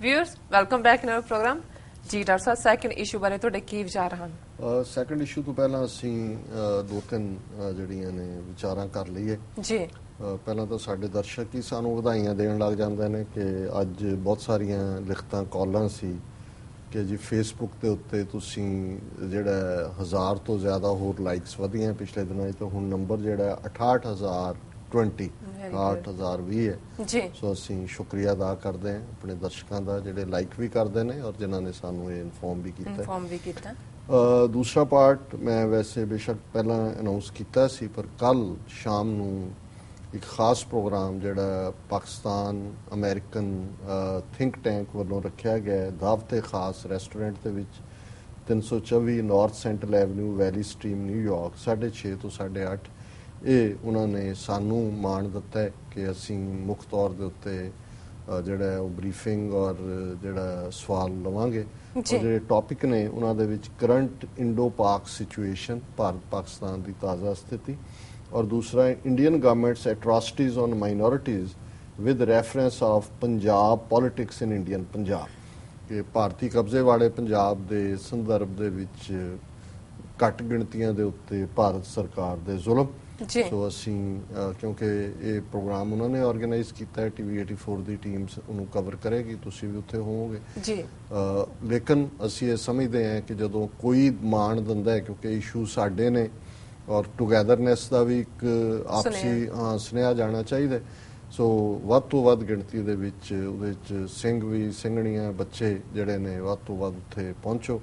Viewers welcome back ਨਵ programme ਜੀ doctor ਸਾਹਿਬ ਸੈਕੰਡ ਇਸ਼ੂ ਬਾਰੇ ਤੁਹਾਡੇ ਕੀ ਵਿਚਾਰ ਹਨ? ਸੈਕੰਡ ਇਸ਼ੂ ਤੋਂ ਪਹਿਲਾਂ ਅਸੀਂ ਦੋ ਤਿੰਨ ਜਿਹੜੀਆਂ ਨੇ ਵਿਚਾਰਾਂ ਕਰ ਲਈਏ। ਜੀ। ਪਹਿਲਾਂ ਤਾਂ ਸਾਡੇ ਦਰਸ਼ਕ ਹੀ ਸਾਨੂੰ ਵਧਾਈਆਂ ਦੇਣ ਲੱਗ ਜਾਂਦੇ ਨੇ ਕਿ ਅੱਜ ਬਹੁਤ ਸਾਰੀਆਂ ਲਿਖਤਾਂ ਕਾਲਾਂ ਸੀ ਕਿ ਜੀ ਫੇਸਬੁੱਕ ਦੇ ਉੱਤੇ ਤੁਸੀਂ ਜਿਹੜਾ ਹਜ਼ਾਰ ਤੋਂ ਜ਼ਿਆਦਾ ਹੋਰ ਲਾਈਕਸ ਵਧੀਆਂ ਪਿਛਲੇ ਦਿਨਾਂ ਵਿੱਚ ਤਾਂ ਹੁਣ ਨੰਬਰ ਜਿਹੜਾ 68000 20 68020 ਹੈ। ਸੋ ਅਸੀਂ ਸ਼ੁਕਰੀਆ ਅਦਾ ਕਰਦੇ ਹਾਂ ਆਪਣੇ ਦਰਸ਼ਕਾਂ ਦਾ ਜਿਹੜੇ ਲਾਈਕ ਵੀ ਕਰਦੇ ਨੇ ਔਰ ਜਿਨ੍ਹਾਂ ਨੇ ਸਾਨੂੰ ਇਹ ਇਨਫੋਰਮ ਵੀ ਕੀਤਾ ਦੂਸਰਾ ਪਾਰਟ ਮੈਂ ਵੈਸੇ ਬੇਸ਼ੱਕ ਪਹਿਲਾਂ ਅਨਾਉਂਸ ਕੀਤਾ ਸੀ ਪਰ ਕੱਲ ਸ਼ਾਮ ਨੂੰ ਇੱਕ ਖਾਸ ਪ੍ਰੋਗਰਾਮ ਜਿਹੜਾ ਪਾਕਿਸਤਾਨ ਅਮਰੀਕਨ ਥਿੰਕ ਟੈਂਕ ਵੱਲੋਂ ਰੱਖਿਆ ਗਿਆ ਦਾਵਤੇ ਖਾਸ ਰੈਸਟੋਰੈਂਟ ਦੇ ਵਿੱਚ 324 north central avenue Valley Stream New York 6:30 ਤੋਂ 8:30 ਇਹ ਉਹਨਾਂ ਨੇ ਸਾਨੂੰ ਮਾਣ ਦਿੱਤਾ ਹੈ ਕਿ ਅਸੀਂ ਮੁੱਖ ਤੌਰ ਦੇ ਉੱਤੇ ਜਿਹੜਾ ਉਹ ਬਰੀਫਿੰਗ ਔਰ ਜਿਹੜਾ ਸਵਾਲ ਲਵਾਂਗੇ ਔਰ। ਜਿਹੜੇ ਟੌਪਿਕ ਨੇ ਉਹਨਾਂ ਦੇ ਵਿੱਚ current Indo Pak situation Bharat Pakistan ਦੀ ਤਾਜ਼ਾ ਸਥਿਤੀ ਔਰ ਦੂਸਰਾ Indian governments atrocities on minorities with reference of Punjab politics in Indian Punjab ਕਿ ਭਾਰਤੀ ਕਬਜ਼ੇ ਵਾਲੇ ਪੰਜਾਬ ਦੇ ਸੰਦਰਭ ਦੇ ਵਿੱਚ ਘੱਟ ਗਿਣਤੀਆਂ ਦੇ ਉੱਤੇ ਭਾਰਤ ਸਰਕਾਰ ਦੇ ਜ਼ੁਲਮ ਜੀ। ਸੋ ਅਸੀਂ ਕਿਉਂਕਿ ਇਹ ਪ੍ਰੋਗਰਾਮ ਉਹਨਾਂ ਨੇ ਆਰਗੇਨਾਈਜ਼ ਕੀਤਾ ਹੈ ਟੀਵੀ 84 ਦੀ ਟੀਮ ਉਹਨੂੰ ਕਵਰ ਕਰੇਗੀ ਤੁਸੀਂ ਵੀ ਉੱਥੇ ਹੋਵੋਗੇ। ਜੀ। ਲੇਕਿਨ ਅਸੀਂ ਇਹ ਸਮਝਦੇ ਹਾਂ ਕਿ ਜਦੋਂ ਕੋਈ ਮਾਣ ਦਿੰਦਾ ਹੈ ਕਿਉਂਕਿ ਇਸ਼ੂ ਸਾਡੇ ਨੇ ਔਰ ਟੁਗੇਦਰਨੈਸ ਦਾ ਵੀ ਇੱਕ ਆਪਸੀ ਹਾਂ ਸੁਨੇਹਾ ਜਾਣਾ ਚਾਹੀਦਾ। ਸੋ ਵੱਧ ਤੋਂ ਵੱਧ ਗਿਣਤੀ ਦੇ ਵਿੱਚ ਉਹਦੇ ਵਿੱਚ ਸਿੰਘ ਵੀ ਸਿੰਘਣੀਆਂ ਬੱਚੇ ਜਿਹੜੇ ਨੇ ਵੱਧ ਤੋਂ ਵੱਧ ਉੱਥੇ ਪਹੁੰਚੋ।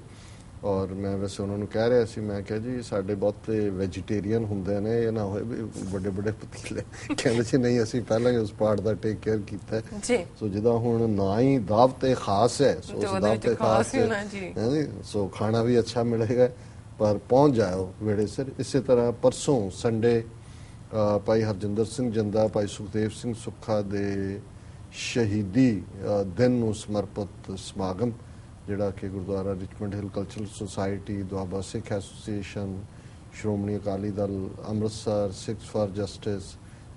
ਔਰ ਮੈਂ ਵੈਸੇ ਉਹਨਾਂ ਨੂੰ ਕਹਿ ਰਿਹਾ ਸੀ ਮੈਂ ਕਿਹਾ ਜੀ ਸਾਡੇ ਬਹੁਤੇ ਵੈਜੀਟੇਰੀਅਨ ਹੁੰਦੇ ਨੇ ਇਹ ਨਾ ਹੋਏ ਵੀ ਵੱਡੇ ਵੱਡੇ ਪਤੀਲੇ। ਕਹਿੰਦੇ ਸੀ ਨਹੀਂ ਅਸੀਂ ਪਹਿਲਾਂ ਹੀ ਉਸ ਪਾਰਟ ਦਾ ਟੇਕ ਕੇਅਰ ਕੀਤਾ। ਜੀ। ਸੋ ਜਿਹਦਾ ਹੁਣ ਨਾ ਹੀ ਦਾਵਤੇ ਖਾਸ ਹੈ ਸੋ ਉਸ ਦਾਵਤੇ ਖਾਸ ਹੀ। ਜੀ। ਸੋ ਖਾਣਾ ਵੀ ਅੱਛਾ ਮਿਲੇਗਾ ਪਰ ਪਹੁੰਚ ਜਾਓ ਵੇੜੇ ਸਿਰ। ਇਸੇ ਤਰ੍ਹਾਂ ਪਰਸੋਂ ਸੰਡੇ ਭਾਈ ਹਰਜਿੰਦਰ ਸਿੰਘ ਜੰਦਾ ਭਾਈ ਸੁਖਦੇਵ ਸਿੰਘ ਸੁੱਖਾ ਦੇ ਸ਼ਹੀਦੀ ਦਿਨ ਨੂੰ ਸਮਰਪਿਤ ਸਮਾਗਮ ਜਿਹੜਾ ਕਿ Gurdwara Richmond Hill cultural society Doaba Sikh association Shiromani Akali Dal Amritsar Sikhs for justice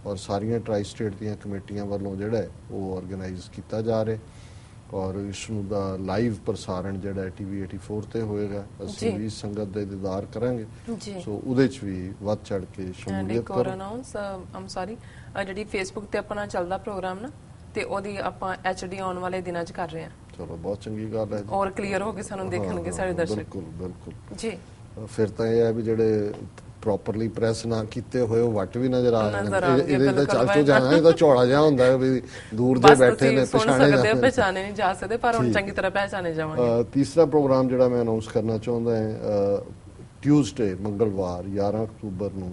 ਔਰ ਸਾਰੀਆਂ ਟਰਾਈ ਸਟੇਟ ਦੀਆਂ ਕਮੇਟੀਆਂ ਵੱਲੋਂ ਜਿਹੜਾ ਉਹ ਆਰਗੇਨਾਈਜ਼ ਕੀਤਾ ਜਾ ਰਿਹਾ ਔਰ ਇਸ ਨੂੰ ਦਾ ਲਾਈਵ ਪ੍ਰਸਾਰਣ ਜਿਹੜਾ ਟੀਵੀ 84 ਤੇ ਹੋਏਗਾ। ਅਸੀਂ। ਵੀ ਸੰਗਤ ਦੇ ਦੀਦਾਰ ਕਰਾਂਗੇ। ਸੋ ਉਹਦੇ ਚ ਵੀ ਵੱਧ ਚੜ ਕੇ ਐਂਡ ਸ਼ਮੂਲੀਅਤ ਕਰੋ। ਅਨਾਉਂਸ ਆਮ ਸੌਰੀ ਜਿਹੜੀ ਫੇਸਬੁੱਕ ਤੇ ਆਪਣਾ ਚੱਲਦਾ ਪ੍ਰੋਗਰਾਮ ਨਾ ਤੇ ਉਹਦੀ ਆਪਾਂ ਐਚਡੀ ਆਉਣ ਵਾਲੇ ਦਿਨਾਂ 'ਚ ਕਰ ਰਹੇ ਹਾਂ। ਚਲੋ ਬਹੁਤ ਚੰਗੀ ਗੱਲ ਹੈ ਜੀ। ਔਰ ਕਲੀਅਰ ਹੋ ਕੇ ਸਾਨੂੰ ਦੇਖਣਗੇ ਸਾਡੇ ਦਰਸ਼ਕ ਬਿਲਕੁਲ ਬਿਲਕੁਲ ਜੀ ਫਿਰ ਤਾਂ ਇਹ ਹੈ ਵੀ ਜਿਹੜੇ ਪ੍ਰੋਪਰਲੀ ਪ੍ਰੈਸ ਨਾ ਕੀਤੇ ਹੋਏ ਉਹ ਵੱਟ ਵੀ ਨਜ਼ਰ ਆ ਜਾਣਗੇ ਆਉਣਗੇ, ਇਹਦੇ ਚੱਲ ਤੋਂ। ਜਾਣਾ ਇਹ ਤਾਂ ਝੋਲਾ ਜਿਹਾ ਹੁੰਦਾ ਹੈ ਵੀ ਦੂਰ ਦੇ ਬੈਠੇ ਨੇ ਪਛਾਣੇ ਜਾਂਦੇ ਨੇ। ਨਹੀਂ ਜਾ ਸਕਦੇ ਪਰ ਹੁਣ। ਚੰਗੀ ਤਰ੍ਹਾਂ ਪਹਿਚਾਨੇ ਜਾਵਾਂਗੇ ਤੀਸਰਾ ਪ੍ਰੋਗਰਾਮ ਜਿਹੜਾ ਮੈਂ ਅਨਾਉਂਸ ਕਰਨਾ ਚਾਹੁੰਦਾ ਹਾਂ ਟਿਊਜ਼ਡੇ ਮੰਗਲਵਾਰ 11 ਅਕਤੂਬਰ ਨੂੰ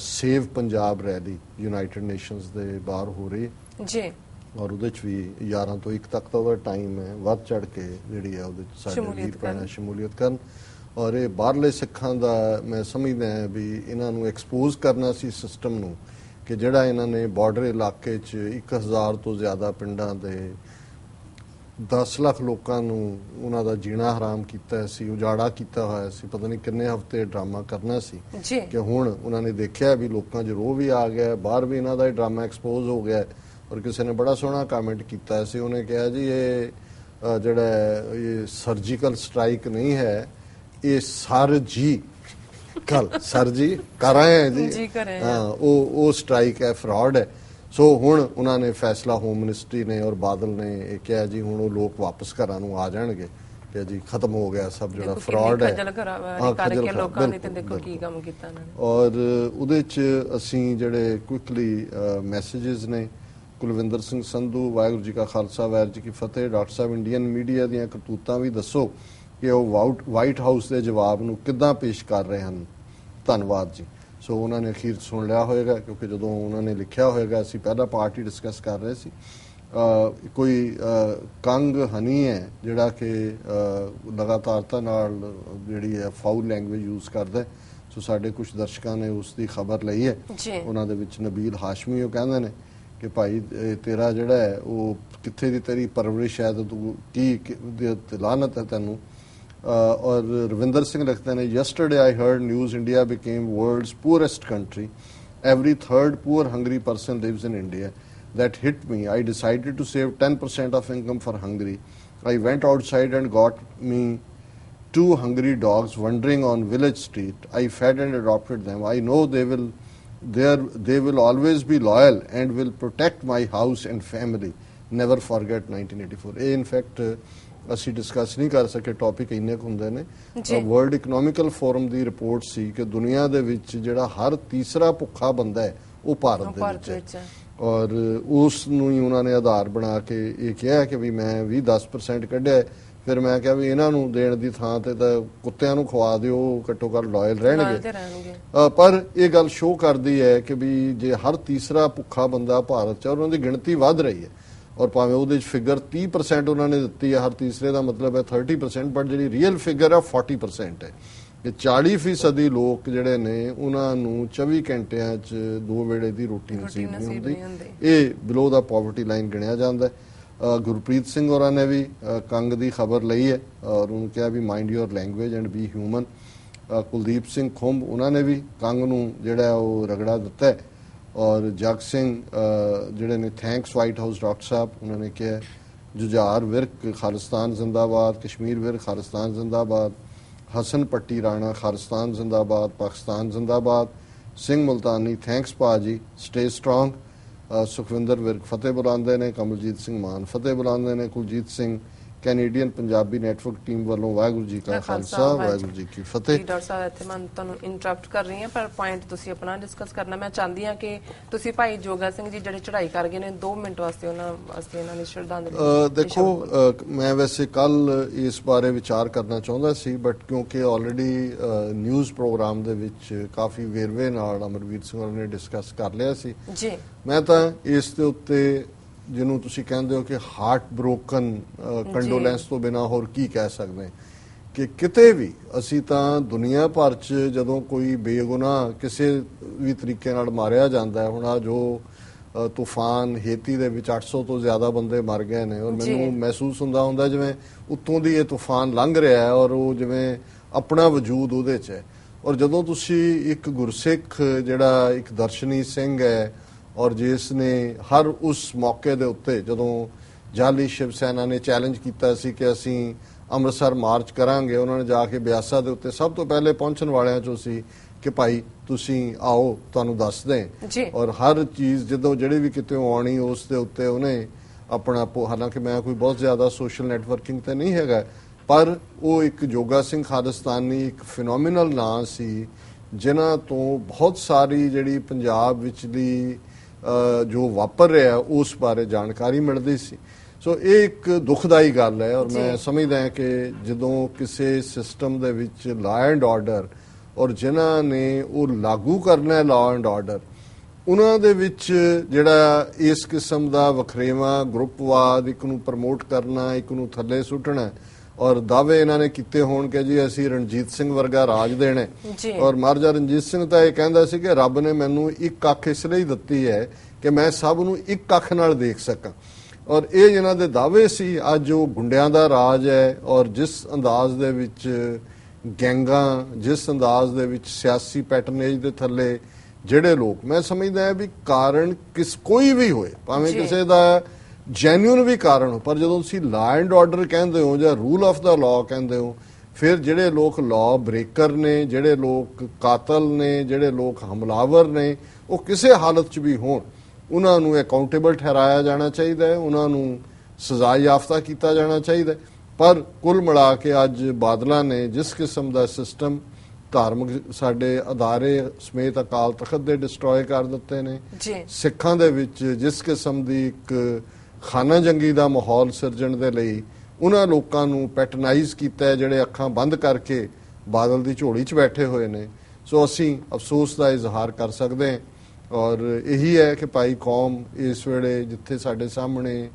save Punjab rally United Nations ਦੇ ਬਾਹਰ ਹੋ ਰਹੀ ਹੈ ਜੀ ਔਰ ਉਹਦੇ ਚ ਵੀ 11 ਤੋਂ 1 ਤੱਕ ਦਾ ਉਹਦਾ ਟਾਈਮ ਹੈ ਵੱਧ ਚੜ ਕੇ ਜਿਹੜੀ ਹੈ ਉਹਦੇ ਚ ਸਾਡੇ ਭੈਣਾਂ ਕਰਨ। ਸ਼ਮੂਲੀਅਤ ਕਰਨ ਔਰ ਇਹ ਬਾਹਰਲੇ ਸਿੱਖਾਂ ਦਾ ਮੈਂ ਸਮਝਦਾ ਹਾਂ ਵੀ ਇਹਨਾਂ ਨੂੰ ਐਕਸਪੋਜ਼ ਕਰਨਾ ਸੀ ਸਿਸਟਮ ਨੂੰ ਕਿ ਜਿਹੜਾ ਇਹਨਾਂ ਨੇ ਬਾਰਡਰ ਇਲਾਕੇ ਚ 1000 ਤੋਂ ਜ਼ਿਆਦਾ ਪਿੰਡਾਂ ਦੇ 10 ਲੱਖ ਲੋਕਾਂ ਨੂੰ ਉਹਨਾਂ ਦਾ ਜੀਣਾ ਹਰਾਮ ਕੀਤਾ ਸੀ ਉਜਾੜਾ ਕੀਤਾ ਹੋਇਆ ਸੀ ਪਤਾ ਨਹੀਂ ਕਿੰਨੇ ਹਫ਼ਤੇ ਡਰਾਮਾ ਕਰਨਾ ਸੀ ਕਿ ਹੁਣ ਉਹਨਾਂ ਨੇ ਦੇਖਿਆ ਵੀ ਲੋਕਾਂ 'ਚ ਰੋਹ ਵੀ ਆ ਗਿਆ ਬਾਹਰ ਵੀ ਇਹਨਾਂ ਦਾ ਇਹ ਡਰਾਮਾ ਐਕਸਪੋਜ਼ ਹੋ ਗਿਆ ਹੈ। ਔਰ ਕਿਸੇ ਨੇ ਬੜਾ ਸੋਹਣਾ ਕਮੈਂਟ ਕੀਤਾ ਸੀ ਉਹਨੇ ਕਿਹਾ ਜੀ ਇਹ ਜਿਹੜਾ ਇਹ ਸਰਜੀਕਲ ਸਟ੍ਰਾਈਕ ਨਹੀਂ ਹੈ। ਇਹ ਸਰਜੀ ਕਲ ਸਰਜੀ ਕਰ ਰਹੇ ਹੈ ਜੀ। ਜੀ, ਕਰ ਰਹੇ ਹਾਂ ਉਹ ਉਹ ਸਟ੍ਰਾਈਕ ਹੈ ਫਰਾਡ ਹੈ। ਸੋ ਹੁਣ ਉਹਨਾਂ ਨੇ ਫੈਸਲਾ ਹੋਮ ਮਿਨਿਸਟਰੀ ਨੇ ਔਰ ਬਾਦਲ ਨੇ ਇਹ ਕਿਹਾ ਜੀ ਹੁਣ ਉਹ ਲੋਕ ਵਾਪਸ ਘਰਾਂ ਨੂੰ ਆ ਜਾਣਗੇ। ਕਿ ਜੀ ਖਤਮ ਹੋ ਗਿਆ ਸਭ ਜਿਹੜਾ ਫਰਾਡ ਹੈ। ਕਰਕੇ ਲੋਕਾਂ ਨੇ ਤੇ ਦੇਖੋ ਕੀ। ਕੰਮ ਕੀਤਾ ਇਹਨਾਂ ਨੇ। ਔਰ ਉਹਦੇ ਚ ਅਸੀਂ ਜਿਹੜੇ ਕੁਇਕਲੀ ਮੈਸੇजेस ਨੇ ਕੁਲਵਿੰਦਰ ਸਿੰਘ ਸੰਧੂ ਵਾਹਿਗੁਰੂ ਜੀ ਕਾ ਖਾਲਸਾ ਵਾਹਿਗੁਰੂ ਜੀ ਕੀ ਫਤਿਹ। ਡਾਕਟਰ ਸਾਹਿਬ ਇੰਡੀਅਨ ਮੀਡੀਆ ਦੀਆਂ ਕਰਤੂਤਾਂ ਵੀ ਦੱਸੋ ਕਿ ਉਹ ਵਾਊਟ- ਵਾਈਟ ਹਾਊਸ ਦੇ ਜਵਾਬ ਨੂੰ ਕਿੱਦਾਂ ਪੇਸ਼ ਕਰ ਰਹੇ ਹਨ। ਧੰਨਵਾਦ ਜੀ। ਸੋ ਉਹਨਾਂ ਨੇ ਅਖੀਰ ਸੁਣ ਲਿਆ ਹੋਵੇਗਾ ਕਿਉਂਕਿ ਜਦੋਂ ਉਹਨਾਂ ਨੇ ਲਿਖਿਆ ਹੋਵੇਗਾ ਅਸੀਂ ਪਹਿਲਾ ਪਾਰਟੀ ਡਿਸਕਸ ਕਰ ਰਹੇ ਸੀ। ਕੋਈ ਕੰਗ ਹਨੀ ਹੈ ਜਿਹੜਾ ਕਿ ਲਗਾਤਾਰਤਾ ਨਾਲ ਜਿਹੜੀ ਹੈ ਫਾਊਲ ਲੈਂਗੁਏਜ ਯੂਜ਼ ਕਰਦਾ। ਸੋ ਸਾਡੇ ਕੁਝ ਦਰਸ਼ਕਾਂ ਨੇ ਉਸ ਦੀ ਖਬਰ ਲਈ ਹੈ। ਉਹਨਾਂ ਦੇ ਵਿੱਚ ਨਬੀਲ ਹਾਸ਼ਮੀ ਉਹ ਕਹਿੰਦੇ ਨੇ। ਕਿ ਭਾਈ ਇਹ ਤੇਰਾ ਜਿਹੜਾ ਹੈ ਉਹ ਕਿੱਥੇ ਦੀ ਤੇਰੀ ਪਰਵਰਿਸ਼ ਹੈ ਤੇ ਤੂੰ ਕੀ ਕਿ- ਦੀ ਤੇ ਲਾਨਤ ਹੈ ਤੈਨੂੰ ਅ, ਔਰ ਰਵਿੰਦਰ ਸਿੰਘ ਲਿਖਦੇ ਨੇ yesterday I heard news India became world's poorest country every third poor hungry person lives in india that hit me, I decided to save 10% of income for Hungary. I went outside and got me two hungry dogs wandering on village street. I fed and adopted them. I know they will they, are, they will always be loyal and will protect my house and family. Never forget 1984. ਇਹ in fact ਅਸੀਂ discuss ਨਹੀਂ ਕਰ ਸਕੇ topic ਇੰਨੇ ਕੁ ਹੁੰਦੇ ਨੇ। World economical form ਦੀ ਰਿਪੋਰਟ ਸੀ ਕਿ ਦੁਨੀਆ ਦੇ ਵਿੱਚ ਜਿਹੜਾ ਹਰ ਤੀਸਰਾ ਭੁੱਖਾ ਬੰਦਾ ਹੈ ਉਹ ਭਾਰਤ ਦੇ ਵਿੱਚ ਹੈ ਔਰ ਉਸ ਨੂੰ ਹੀ ਉਹਨਾਂ ਨੇ ਆਧਾਰ ਬਣਾ ਕੇ ਇਹ ਕਿਹਾ ਕਿ ਵੀ ਮੈਂ 20 10% ਕੱਢਿਆ। ਫਿਰ ਮੈਂ ਕਿਹਾ ਵੀ ਇਹਨਾਂ ਨੂੰ ਦੇਣ ਦੀ ਥਾਂ ਤੇ ਤਾਂ ਕੁੱਤਿਆਂ ਨੂੰ ਖਵਾ ਦਿਓ ਘੱਟੋ ਘੱਟ ਲਾਇਲ ਰਹਿਣਗੇ। ਪਰ ਇਹ ਗੱਲ ਸ਼ੋਅ ਕਰਦੀ ਹੈ ਕਿ ਵੀ ਜੇ ਹਰ ਤੀਸਰਾ ਭੁੱਖਾ ਬੰਦਾ ਭਾਰਤ ਚ ਉਹਨਾਂ ਦੀ ਗਿਣਤੀ ਵੱਧ ਰਹੀ ਹੈ। ਔਰ ਭਾਵੇਂ ਉਹਦੇ ਚ ਫਿਗਰ 30% ਉਹਨਾਂ ਨੇ ਦਿੱਤੀ ਹੈ ਹਰ ਤੀਸਰੇ ਦਾ ਮਤਲਬ ਹੈ 30% ਪਰ ਜਿਹੜੀ ਰੀਅਲ ਫਿਗਰ ਹੈ 40% ਹੈ। ਕਿ 40% ਲੋਕ ਜਿਹੜੇ ਨੇ ਉਹਨਾਂ ਨੂੰ 24 ਘੰਟਿਆਂ ਚ ਦੋ ਵੇਲੇ ਦੀ ਰੋਟੀ ਨਸੀਬ ਨਹੀਂ ਹੁੰਦੀ। ਇਹ ਬਿਲੋ ਦਾ ਪਾਵਰਟੀ ਲਾਈਨ ਗਿਣਿਆ ਜਾਂਦਾ ਹੈ। ਗੁਰਪ੍ਰੀਤ ਸਿੰਘ ਹੋਰਾਂ ਨੇ ਵੀ ਅ, ਕੰਗ ਦੀ ਖਬਰ ਲਈ ਹੈ ਔਰ ਉਹਨੂੰ ਕਿਹਾ ਵੀ mind your language and be human Kuldeep Singh Khumb ਉਹਨਾਂ ਨੇ ਵੀ ਕੰਗ ਨੂੰ ਜਿਹੜਾ ਉਹ ਰਗੜਾ ਦਿੱਤਾ ਔਰ ਜਗ ਸਿੰਘ ਜਿਹੜੇ ਨੇ thanks White House doctor sahib ਉਹਨਾਂ ਨੇ ਕਿਹਾ ਜੁਝਾਰ ਵਿਰਕ ਖਾਲਿਸਤਾਨ ਜ਼ਿੰਦਾਬਾਦ ਕਸ਼ਮੀਰ ਵਿਰਕ ਖਾਲਿਸਤਾਨ ਜ਼ਿੰਦਾਬਾਦ ਹਸਨ ਪੱਟੀ ਰਾਣਾ ਖਾਲਿਸਤਾਨ ਜ਼ਿੰਦਾਬਾਦ ਪਾਕਿਸਤਾਨ ਜ਼ਿੰਦਾਬਾਦ ਸਿੰਘ ਮੁਲਤਾਨੀ ਥੈਂਕਸ ਭਾਜੀ ਸਟੇ ਸਟਰੋਂਗ ਸੁਖਵਿੰਦਰ ਵਿਰਕ ਫਤਿਹ ਬੁਲਾਉਂਦੇ ਨੇ ਕਮਲਜੀਤ ਸਿੰਘ ਮਾਨ ਫਤਿਹ ਬੁਲਾਉਂਦੇ ਨੇ Kuljeet Singh Canadian Punjabi network team ਵੱਲੋਂ ਵਾਹਿਗੁਰੂ ਜੀ ਕਾ ਖਾਲਸਾ ਵਾਹਿਗੁਰੂ ਜੀ ਕੀ ਫਤਿਹ। ਡਾਕਟਰ ਸਾਹਿਬ ਇੱਥੇ ਮੈਂ ਤੁਹਾਨੂੰ ਇੰਟਰਰਪਟ ਕਰ ਰਹੀ ਹਾਂ ਪਰ ਪੁਆਇੰਟ ਤੁਸੀਂ ਆਪਣਾ ਡਿਸਕਸ ਕਰਨਾ। ਮੈਂ ਚਾਹੁੰਦੀ ਹਾਂ ਕਿ ਤੁਸੀਂ ਭਾਈ ਜੋਗਾ ਸਿੰਘ ਜੀ ਜਿਹੜੇ ਚੜ੍ਹਾਈ ਕਰ ਗਏ ਨੇ 2 ਮਿੰਟ ਵਾਸਤੇ ਉਹਨਾਂ ਵਾਸਤੇ ਇਹਨਾਂ ਦੀ ਸ਼ਰਧਾਂਜਲੀ ਦੇਖੋ ਮੈਂ ਵੈਸੇ ਕੱਲ ਇਸ ਬਾਰੇ ਵਿਚਾਰ ਕਰਨਾ ਚਾਹੁੰਦਾ ਸੀ ਬਟ ਕਿਉਂਕਿ ਆਲਰੇਡੀ ਨਿਊਜ਼ ਪ੍ਰੋਗਰਾਮ ਦੇ ਵਿੱਚ ਕਾਫੀ ਵੇਰਵੇ ਨਾਲ ਅਮਰਵੀਰ ਸਿੰਘ ਨੇ ਡਿਸਕਸ ਕਰ ਲਿਆ ਸੀ। ਜੀ। ਮੈਂ ਤਾਂ ਇਸ ਦੇ ਉੱਤੇ ਜਿਹਨੂੰ ਤੁਸੀਂ ਕਹਿੰਦੇ ਹੋ ਕਿ ਹਾਰਟ ਬ੍ਰੋਕਨ ਕੰਡੋਲੈਂਸ ਤੋਂ ਬਿਨਾ ਹੋਰ ਕੀ ਕਹਿ ਸਕਦੇ? ਕਿ ਕਿਤੇ ਵੀ ਅਸੀਂ ਤਾਂ ਦੁਨੀਆ ਭਰ 'ਚ ਜਦੋਂ ਕੋਈ ਬੇਗੁਨਾਹ ਕਿਸੇ ਵੀ ਤਰੀਕੇ ਨਾਲ ਮਾਰਿਆ ਜਾਂਦਾ ਹੈ ਹੁਣ ਆ ਜੋ ਤੂਫਾਨ ਹੇਤੀ ਦੇ ਵਿੱਚ 800 ਤੋਂ ਜ਼ਿਆਦਾ ਬੰਦੇ ਮਰ ਗਏ ਨੇ ਔਰ। ਮੈਨੂੰ ਮਹਿਸੂਸ ਹੁੰਦਾ ਹੁੰਦਾ ਜਿਵੇਂ ਉੱਤੋਂ ਦੀ ਇਹ ਤੂਫਾਨ ਲੰਘ ਰਿਹਾ ਹੈ ਔਰ ਉਹ ਜਿਵੇਂ ਆਪਣਾ ਵਜੂਦ ਉਹਦੇ 'ਚ ਹੈ। ਔਰ ਜਦੋਂ ਤੁਸੀਂ ਇੱਕ ਗੁਰਸਿੱਖ ਜਿਹੜਾ ਇੱਕ ਦਰਸ਼ਨੀ ਸਿੰਘ ਹੈ ਔਰ ਜਿਸ ਨੇ ਹਰ ਉਸ ਮੌਕੇ ਦੇ ਉੱਤੇ ਜਦੋਂ ਜਾਲੀ ਸ਼ਿਵ ਸੈਨਾ ਨੇ ਚੈਲੰਜ ਕੀਤਾ ਸੀ ਕਿ ਅਸੀਂ ਅੰਮ੍ਰਿਤਸਰ ਮਾਰਚ ਕਰਾਂਗੇ ਉਹਨਾਂ ਨੇ ਜਾ ਕੇ ਬਿਆਸਾ ਦੇ ਉੱਤੇ ਸਭ ਤੋਂ ਪਹਿਲੇ ਪਹੁੰਚਣ ਵਾਲਿਆਂ ਚੋਂ ਸੀ ਕਿ ਭਾਈ ਤੁਸੀਂ ਆਓ ਤੁਹਾਨੂੰ ਦੱਸਦੇ ਜੀ। ਔਰ ਹਰ ਚੀਜ਼ ਜਦੋਂ ਜਿਹੜੇ ਵੀ ਕਿਤੇ ਆਉਣੀ ਉਸ ਦੇ ਉੱਤੇ ਉਹਨੇ ਆਪਣਾ ਹਾਲਾਂਕਿ ਮੈਂ ਕੋਈ ਬਹੁਤ ਜ਼ਿਆਦਾ ਸੋਸ਼ਲ ਨੈਟਵਰਕਿੰਗ ਤੇ ਨਹੀਂ ਹੈਗਾ ਪਰ ਉਹ ਇੱਕ ਜੋਗਾ ਸਿੰਘ ਖਾਲਿਸਤਾਨੀ ਇੱਕ ਫਿਨੋਮੀਨਲ ਨਾਂ ਸੀ ਜਿਨ੍ਹਾਂ ਤੋਂ ਬਹੁਤ ਸਾਰੀ ਜਿਹੜੀ ਪੰਜਾਬ ਵਿਚਲੀ ਜੋ ਵਾਪਰ ਰਿਹਾ ਉਸ ਬਾਰੇ ਜਾਣਕਾਰੀ ਮਿਲਦੀ ਸੀ ਸੋ ਇਹ ਇੱਕ ਦੁਖਦਾਈ ਗੱਲ ਹੈ ਔਰ ਮੈਂ। ਸਮਝਦਾ ਹਾਂ ਕਿ ਜਦੋਂ ਕਿਸੇ ਸਿਸਟਮ ਦੇ ਵਿੱਚ ਲਾ ਐਂਡ ਆਰਡਰ ਔਰ ਜਿਨ੍ਹਾਂ ਨੇ ਉਹ ਲਾਗੂ ਕਰਨਾ ਹੈ ਲਾ ਐਂਡ ਆਰਡਰ ਉਹਨਾਂ ਦੇ ਵਿੱਚ ਜਿਹੜਾ ਇਸ ਕਿਸਮ ਦਾ ਵਖਰੇਵਾ ਗਰੁੱਪਵਾਦ ਇੱਕ ਨੂੰ ਪ੍ਰਮੋਟ ਕਰਨਾ ਇੱਕ ਨੂੰ ਥੱਲੇ ਸੁੱਟਣਾ ਔਰ ਦਾਅਵੇ ਇਹਨਾਂ ਨੇ ਕੀਤੇ ਹੋਣ ਕਿ ਜੀ ਅਸੀਂ ਰਣਜੀਤ ਸਿੰਘ ਵਰਗਾ ਰਾਜ ਦੇਣਾ। ਔਰ ਮਹਾਰਾਜਾ ਰਣਜੀਤ ਸਿੰਘ ਤਾਂ ਇਹ ਕਹਿੰਦਾ ਸੀ ਕਿ ਰੱਬ ਨੇ ਮੈਨੂੰ ਇੱਕ ਅੱਖ ਇਸ ਲਈ ਦਿੱਤੀ ਹੈ ਕਿ ਮੈਂ ਸਭ ਨੂੰ ਇੱਕ ਅੱਖ ਨਾਲ ਦੇਖ ਸਕਾਂ ਔਰ ਇਹ ਜਿਨ੍ਹਾਂ ਦੇ ਦਾਅਵੇ ਸੀ ਅੱਜ ਉਹ ਗੁੰਡਿਆਂ ਦਾ ਰਾਜ ਹੈ ਔਰ ਜਿਸ ਅੰਦਾਜ਼ ਦੇ ਵਿੱਚ ਗੈਂਗਾਂ ਜਿਸ ਅੰਦਾਜ਼ ਦੇ ਵਿੱਚ ਸਿਆਸੀ ਪੈਟਰਨੇਜ ਦੇ ਥੱਲੇ ਜਿਹੜੇ ਲੋਕ ਮੈਂ ਸਮਝਦਾ ਹਾਂ ਵੀ ਕਾਰਨ ਕਿਸ ਕੋਈ ਵੀ ਹੋਏ ਭਾਵੇਂ। ਕਿਸੇ ਦਾ ਜੈਨੂਇਨ ਵੀ ਕਾਰਨ ਹੋ ਪਰ ਜਦੋਂ ਤੁਸੀਂ ਲਾ ਐਂਡ ਆਰਡਰ ਕਹਿੰਦੇ ਹੋ ਜਾਂ ਰੂਲ ਆਫ ਦਾ ਲਾਅ ਕਹਿੰਦੇ ਹੋ ਫਿਰ ਜਿਹੜੇ ਲੋਕ ਲਾਅ ਬ੍ਰੇਕਰ ਨੇ ਜਿਹੜੇ ਲੋਕ ਕਾਤਲ ਨੇ ਜਿਹੜੇ ਲੋਕ ਹਮਲਾਵਰ ਨੇ ਉਹ ਕਿਸੇ ਹਾਲਤ 'ਚ ਵੀ ਹੋਣ ਉਹਨਾਂ ਨੂੰ ਅਕਾਊਂਟੇਬਲ ਠਹਿਰਾਇਆ ਜਾਣਾ ਚਾਹੀਦਾ ਹੈ ਉਹਨਾਂ ਨੂੰ ਸਜ਼ਾ ਯਾਫਤਾ ਕੀਤਾ ਜਾਣਾ ਚਾਹੀਦਾ ਪਰ ਕੁੱਲ ਮਿਲਾ ਕੇ ਅੱਜ ਬਾਦਲਾਂ ਨੇ ਜਿਸ ਕਿਸਮ ਦਾ ਸਿਸਟਮ ਧਾਰਮਿਕ ਸਾਡੇ ਅਦਾਰੇ ਸਮੇਤ ਅਕਾਲ ਤਖਤ ਦੇ ਡਿਸਟਰੋਏ ਕਰ ਦਿੱਤੇ ਨੇ ਜੀ। ਸਿੱਖਾਂ ਦੇ ਵਿੱਚ ਜਿਸ ਕਿਸਮ ਦੀ ਇੱਕ ਖਾਨਾ ਜੰਗੀ ਦਾ ਮਾਹੌਲ ਸਿਰਜਣ ਦੇ ਲਈ ਉਹਨਾਂ ਲੋਕਾਂ ਨੂੰ ਪੈਟਰਨਾਈਜ਼ ਕੀਤਾ ਜਿਹੜੇ ਅੱਖਾਂ ਬੰਦ ਕਰਕੇ ਬਾਦਲ ਦੀ ਝੋਲੀ 'ਚ ਬੈਠੇ ਹੋਏ ਨੇ। ਸੋ ਅਸੀਂ ਅਫਸੋਸ ਦਾ ਇਜ਼ਹਾਰ ਕਰ ਸਕਦੇ ਹਾਂ ਔਰ ਇਹੀ ਹੈ ਕਿ ਭਾਈ ਕੌਮ ਇਸ ਵੇਲੇ ਜਿੱਥੇ ਸਾਡੇ ਸਾਹਮਣੇ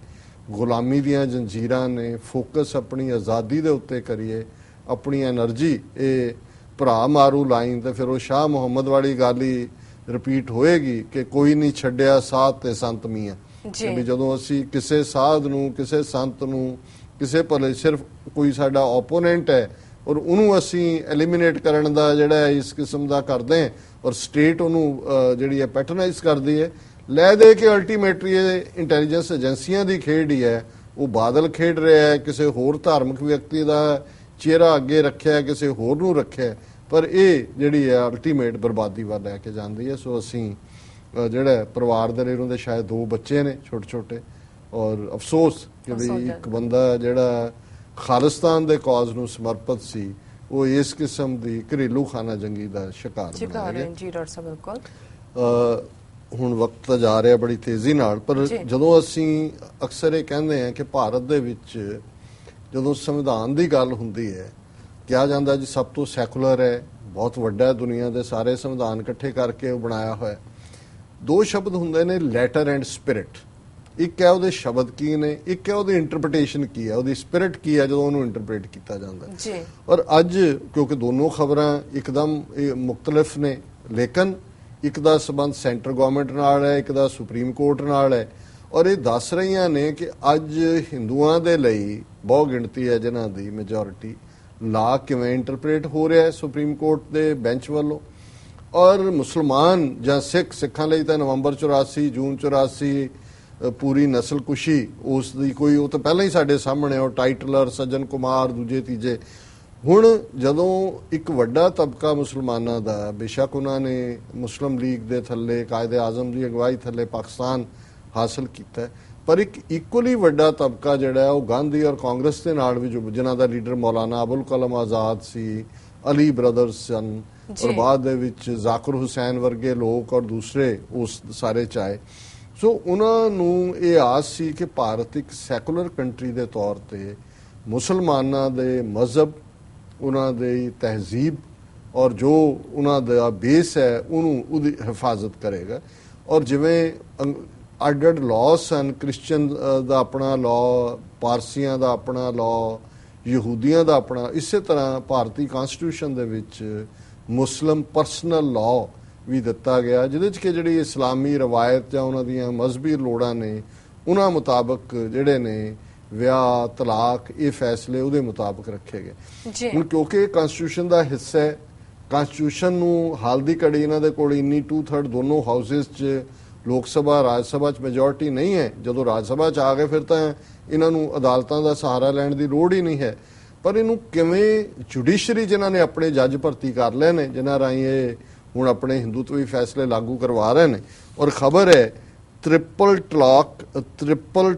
ਗੁਲਾਮੀ ਦੀਆਂ ਜੰਜੀਰਾਂ ਨੇ ਫੋਕਸ ਆਪਣੀ ਆਜ਼ਾਦੀ ਦੇ ਉੱਤੇ ਕਰੀਏ, ਆਪਣੀ એનર્ਜੀ ਇਹ ਭਰਾ ਮਾਰੂ ਲਾਈਨ ਤੇ ਫਿਰ ਉਹ ਸ਼ਾਹ ਮੁਹੰਮਦ ਵਾਲੀ ਗੱਲ ਹੀ ਰਿਪੀਟ ਹੋਏਗੀ ਕਿ ਕੋਈ ਨਹੀਂ ਛੱਡਿਆ ਸਾਥ ਤੇ ਸੰਤ ਮੀਆਂ। ਕਿ ਵੀ ਜਦੋਂ ਅਸੀਂ ਕਿਸੇ ਸਾਧ ਨੂੰ, ਕਿਸੇ ਸੰਤ ਨੂੰ, ਕਿਸੇ ਭਲੇ ਸਿਰਫ ਕੋਈ ਸਾਡਾ ਓਪੋਨੈਂਟ ਹੈ ਔਰ ਉਹਨੂੰ ਅਸੀਂ ਐਲੀਮੀਨੇਟ ਕਰਨ ਦਾ ਜਿਹੜਾ ਇਸ ਕਿਸਮ ਦਾ ਕਰਦੇ ਹਾਂ ਔਰ ਸਟੇਟ ਉਹਨੂੰ ਜਿਹੜੀ ਹੈ ਪੈਟਰਨਾਈਜ਼ ਕਰਦੀ ਹੈ। ਲੈ ਦੇ ਕੇ ਅਲਟੀਮੇਟਲੀ ਇਹ ਇੰਟੈਲੀਜੈਂਸ ਏਜੰਸੀਆਂ ਦੀ ਖੇਡ ਹੀ ਹੈ। ਉਹ ਬਾਦਲ ਖੇਡ ਰਿਹਾ ਹੈ, ਕਿਸੇ ਹੋਰ ਧਾਰਮਿਕ ਵਿਅਕਤੀ ਦਾ ਚਿਹਰਾ ਅੱਗੇ ਰੱਖਿਆ ਕਿਸੇ ਹੋਰ ਨੂੰ ਰੱਖਿਆ ਪਰ ਇਹ ਜਿਹੜੀ ਹੈ ਅਲਟੀਮੇਟ ਬਰਬਾਦੀ ਵੱਲ ਲੈ ਕੇ ਜਾਂਦੀ ਹੈ। ਸੋ ਅਸੀਂ ਜਿਹੜਾ ਪਰਿਵਾਰ ਦੇ ਲਈ ਉਹਨਾਂ ਦੇ ਸ਼ਾਇਦ ਦੋ ਬੱਚੇ ਨੇ ਛੋਟੇ ਛੋਟੇ ਔਰ ਅਫਸੋਸ ਕਿ ਵੀ ਇੱਕ ਬੰਦਾ ਜਿਹੜਾ ਖਾਲਿਸਤਾਨ ਦੇ ਕਾਜ਼ ਨੂੰ ਸਮਰਪਿਤ ਸੀ ਉਹ ਇਸ ਕਿਸਮ ਦੀ ਘਰੇਲੂ ਖਾਨਾ ਜੰਗੀ ਦਾ ਸ਼ਿਕਾਰ ਸ਼ਿਕਾਰ ਗਿਆ ਜੀ ਡਾਕਟਰ ਸਾਹਿਬ ਬਿਲਕੁਲ ਹੁਣ ਵਕਤ ਤਾਂ ਜਾ ਰਿਹਾ ਬੜੀ ਤੇਜ਼ੀ ਨਾਲ ਪਰ। ਜਦੋਂ ਅਸੀਂ ਅਕਸਰ ਇਹ ਕਹਿੰਦੇ ਹਾਂ ਕਿ ਭਾਰਤ ਦੇ ਵਿੱਚ ਜਦੋਂ ਸੰਵਿਧਾਨ ਦੀ ਗੱਲ ਹੁੰਦੀ ਹੈ ਕਿਹਾ ਜਾਂਦਾ ਜੀ ਸਭ ਤੋਂ ਸੈਕੂਲਰ ਹੈ ਬਹੁਤ ਵੱਡਾ ਹੈ ਦੁਨੀਆ ਦੇ ਸਾਰੇ ਸੰਵਿਧਾਨ ਇਕੱਠੇ ਕਰਕੇ ਉਹ ਬਣਾਇਆ ਹੋਇਆ ਹੈ। ਦੋ ਸ਼ਬਦ ਹੁੰਦੇ ਨੇ ਲੈਟਰ ਐਂਡ ਸਪਿਰਿਟ। ਇੱਕ ਹੈ ਉਹਦੇ ਸ਼ਬਦ ਕੀ ਨੇ ਇੱਕ ਹੈ ਉਹਦੀ ਇੰਟਰਪ੍ਰੀਟੇਸ਼ਨ ਕੀ ਹੈ। ਉਹਦੀ ਸਪਿਰਿਟ ਕੀ ਹੈ ਜਦੋਂ ਉਹਨੂੰ ਇੰਟਰਪ੍ਰੀਟ ਕੀਤਾ ਜਾਂਦਾ ਜੀ। ਔਰ ਅੱਜ ਕਿਉਂਕਿ ਦੋਨੋਂ ਖਬਰਾਂ ਇੱਕਦਮ ਇਹ ਮੁxtਲਫ ਨੇ ਲੇਕਿਨ ਇੱਕ ਦਾ ਸਬੰਧ ਸੈਂਟਰ ਗਵਰਨਮੈਂਟ ਨਾਲ ਹੈ ਇੱਕ ਦਾ ਸੁਪਰੀਮ ਕੋਰਟ ਨਾਲ ਹੈ। ਔਰ ਇਹ ਦੱਸ ਰਹੀਆਂ ਨੇ ਕਿ ਅੱਜ ਹਿੰਦੂਆਂ ਦੇ ਲਈ ਬਹੁ ਗਿਣਤੀ ਹੈ ਜਿਨ੍ਹਾਂ ਦੀ ਮੈਜੋਰਿਟੀ ਲਾ ਕਿਵੇਂ ਇੰਟਰਪ੍ਰੀਟ ਹੋ ਰਿਹਾ ਹੈ ਸੁਪਰੀਮ ਕੋਰਟ ਦੇ ਬੈਂਚ ਵੱਲੋਂ। ਔਰ ਮੁਸਲਮਾਨ ਜਾਂ ਸਿੱਖ ਸਿੱਖਾਂ ਲਈ ਤਾਂ ਨਵੰਬਰ 84 ਜੂਨ 84 ਅ, ਪੂਰੀ ਨਸਲਕੁਸ਼ੀ ਉਸ ਦੀ ਕੋਈ ਉਹ ਤਾਂ ਪਹਿਲਾਂ ਹੀ ਸਾਡੇ ਸਾਹਮਣੇ ਉਹ ਟਾਈਟਲਰ ਸੱਜਣ ਕੁਮਾਰ ਦੂਜੇ ਤੀਜੇ। ਹੁਣ ਜਦੋਂ ਇੱਕ ਵੱਡਾ ਤਬਕਾ ਮੁਸਲਮਾਨਾਂ ਦਾ ਬੇਸ਼ੱਕ ਉਹਨਾਂ ਨੇ ਮੁਸਲਿਮ ਲੀਗ ਦੇ ਥੱਲੇ ਕਾਇਦੇ ਆਜ਼ਮ ਦੀ ਅਗਵਾਈ ਥੱਲੇ ਪਾਕਿਸਤਾਨ ਹਾਸਲ ਕੀਤਾ ਪਰ ਇੱਕ ਇਕੁਅਲੀ ਵੱਡਾ ਤਬਕਾ ਜਿਹੜਾ ਉਹ ਗਾਂਧੀ ਔਰ ਕਾਂਗਰਸ ਦੇ ਨਾਲ ਵੀ ਜੋ ਜਿਨ੍ਹਾਂ ਦਾ ਲੀਡਰ ਮੌਲਾਨਾ ਅਬੁਲ ਕਲਮ ਆਜ਼ਾਦ ਸੀ ਅਲੀ ਬ੍ਰਦਰਸ ਸਨ। ਔਰ ਬਾਅਦ ਦੇ ਵਿੱਚ ਜ਼ਾਕਰ ਹੁਸੈਨ ਵਰਗੇ ਲੋਕ ਔਰ ਦੂਸਰੇ ਉਸ ਸਾਰੇ ਚਾਏ। ਸੋ ਉਹਨਾਂ ਨੂੰ ਇਹ ਆਸ ਸੀ ਕਿ ਭਾਰਤ ਇੱਕ ਸੈਕੂਲਰ ਕੰਟਰੀ ਦੇ ਤੌਰ ਤੇ ਮੁਸਲਮਾਨਾਂ ਦੇ ਮਜ਼ਹਬ ਉਹਨਾਂ ਦੀ ਤਹਿਜ਼ੀਬ ਔਰ ਜੋ ਉਹਨਾਂ ਦਾ ਬੇਸ ਹੈ ਉਹਨੂੰ ਉਹਦੀ ਹਿਫਾਜ਼ਤ ਕਰੇਗਾ। ਔਰ ਜਿਵੇਂ ਅੱਡ-ਅੱਡ ਲਾਅ ਸਨ ਕ੍ਰਿਸਚੀਅਨ ਦਾ ਆਪਣਾ ਲਾਅ ਪਾਰਸੀਆਂ ਦਾ ਆਪਣਾ ਲਾਅ ਯਹੂਦੀਆਂ ਦਾ ਆਪਣਾ ਇਸੇ ਤਰ੍ਹਾਂ ਭਾਰਤੀ ਕਨਸਟੀਟਿਊਸ਼ਨ ਦੇ ਵਿੱਚ ਮੁਸਲਮ ਪਰਸਨਲ ਲਾਅ ਵੀ ਦਿੱਤਾ ਗਿਆ ਜਿਹਦੇ ਚ ਕਿ ਜਿਹੜੀ ਇਸਲਾਮੀ ਰਵਾਇਤ ਜਾਂ ਉਹਨਾਂ ਦੀਆਂ ਮਜ਼ਹਬੀ ਲੋੜਾਂ ਨੇ ਉਹਨਾਂ ਮੁਤਾਬਕ ਜਿਹੜੇ ਨੇ ਵਿਆਹ ਤਲਾਕ ਇਹ ਫੈਸਲੇ ਉਹਦੇ ਮੁਤਾਬਕ ਰੱਖੇ ਗਏ। ਜੀ। ਹੁਣ ਕਿਉਂਕਿ ਕਨਸਟੀਟਿਊਸ਼ਨ ਦਾ ਹਿੱਸਾ ਹੈ ਕਨਸਟੀਟਿਊਸ਼ਨ ਨੂੰ ਹਾਲ ਦੀ ਘੜੀ ਇਹਨਾਂ ਦੇ ਕੋਲ ਇੰਨੀ 2/3 ਦੋਨੋਂ ਹਾਊਸਸ 'ਚ ਲੋਕ ਸਭਾ ਰਾਜ ਸਭਾ 'ਚ ਮੈਜੋਰਟੀ ਨਹੀਂ ਹੈ ਜਦੋਂ ਰਾਜ ਸਭਾ 'ਚ ਆ ਗਏ ਫਿਰ ਤਾਂ ਇਹਨਾਂ ਨੂੰ ਅਦਾਲਤਾਂ ਦਾ ਸਹਾਰਾ ਲੈਣ ਦੀ ਲੋੜ ਹੀ ਨਹੀਂ ਹੈ। ਪਰ ਇਹਨੂੰ ਕਿਵੇਂ ਜੁਡੀਸ਼ਰੀ ਜਿਨ੍ਹਾਂ ਨੇ ਆਪਣੇ ਜੱਜ ਭਰਤੀ ਕਰ ਲਏ ਨੇ ਜਿਨ੍ਹਾਂ ਰਾਹੀਂ ਇਹ ਹੁਣ ਆਪਣੇ ਹਿੰਦੂਤਵੀ ਫੈਸਲੇ ਲਾਗੂ ਕਰਵਾ ਰਹੇ ਨੇ। ਔਰ ਖਬਰ ਹੈ triple talaq triple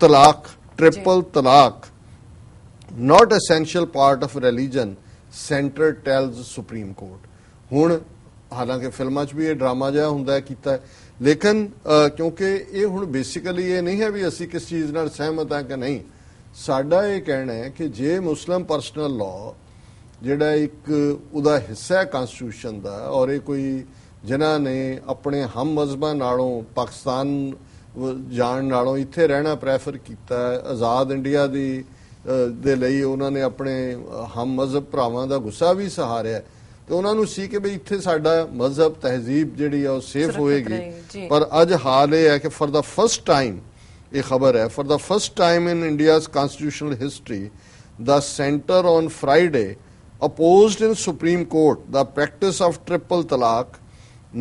talaq triple ਤਲਾਕ not essential part of religion center tells supreme court ਹੁਣ ਹਾਲਾਂਕਿ ਫਿਲਮਾਂ 'ਚ ਵੀ ਇਹ ਡਰਾਮਾ ਜਿਹਾ ਹੁੰਦਾ ਕੀਤਾ ਲੇਕਿਨ ਕਿਉਂਕਿ ਇਹ ਹੁਣ ਬੇਸਿਕਲੀ ਇਹ ਨਹੀਂ ਹੈ ਵੀ ਅਸੀਂ ਕਿਸ ਚੀਜ਼ ਨਾਲ ਸਹਿਮਤ ਹਾਂ ਕਿ ਨਹੀਂ। ਸਾਡਾ ਇਹ ਕਹਿਣਾ ਹੈ ਕਿ ਜੇ ਮੁਸਲਮ ਪਰਸਨਲ ਲਾਅ ਜਿਹੜਾ ਇੱਕ ਉਹਦਾ ਹਿੱਸਾ ਹੈ ਕਨਸਟੀਟਿਊਸ਼ਨ ਦਾ, ਔਰ ਇਹ ਕੋਈ ਜਿਨ੍ਹਾਂ ਨੇ ਆਪਣੇ ਹਮ ਮਜ਼ਹਬਾਂ ਨਾਲੋਂ ਪਾਕਿਸਤਾਨ ਜਾਣ ਨਾਲੋਂ ਇੱਥੇ ਰਹਿਣਾ ਪ੍ਰੈਫਰ ਕੀਤਾ, ਆਜ਼ਾਦ ਇੰਡੀਆ ਦੀ ਦੇ ਲਈ ਉਹਨਾਂ ਨੇ ਆਪਣੇ ਹਮ ਮਜ਼ਹਬ ਭਰਾਵਾਂ ਦਾ ਗੁੱਸਾ ਵੀ ਸਹਾਰਿਆ ਤੇ ਉਹਨਾਂ ਨੂੰ ਸੀ ਕਿ ਵੀ ਇੱਥੇ ਸਾਡਾ ਮਜ਼ਹਬ ਤਹਿਜ਼ੀਬ ਜਿਹੜੀ ਆ ਉਹ ਸੇਫ ਹੋਏਗੀ ਜੀ। ਪਰ ਅੱਜ ਹਾਲ ਇਹ ਹੈ ਕਿ ਫॉर ਦਾ ਫਰਸਟ ਟਾਈਮ ਇਹ ਖਬਰ ਹੈ for the first time in India's constitutional history the center on Friday opposed in Supreme Court the practice of triple talaq,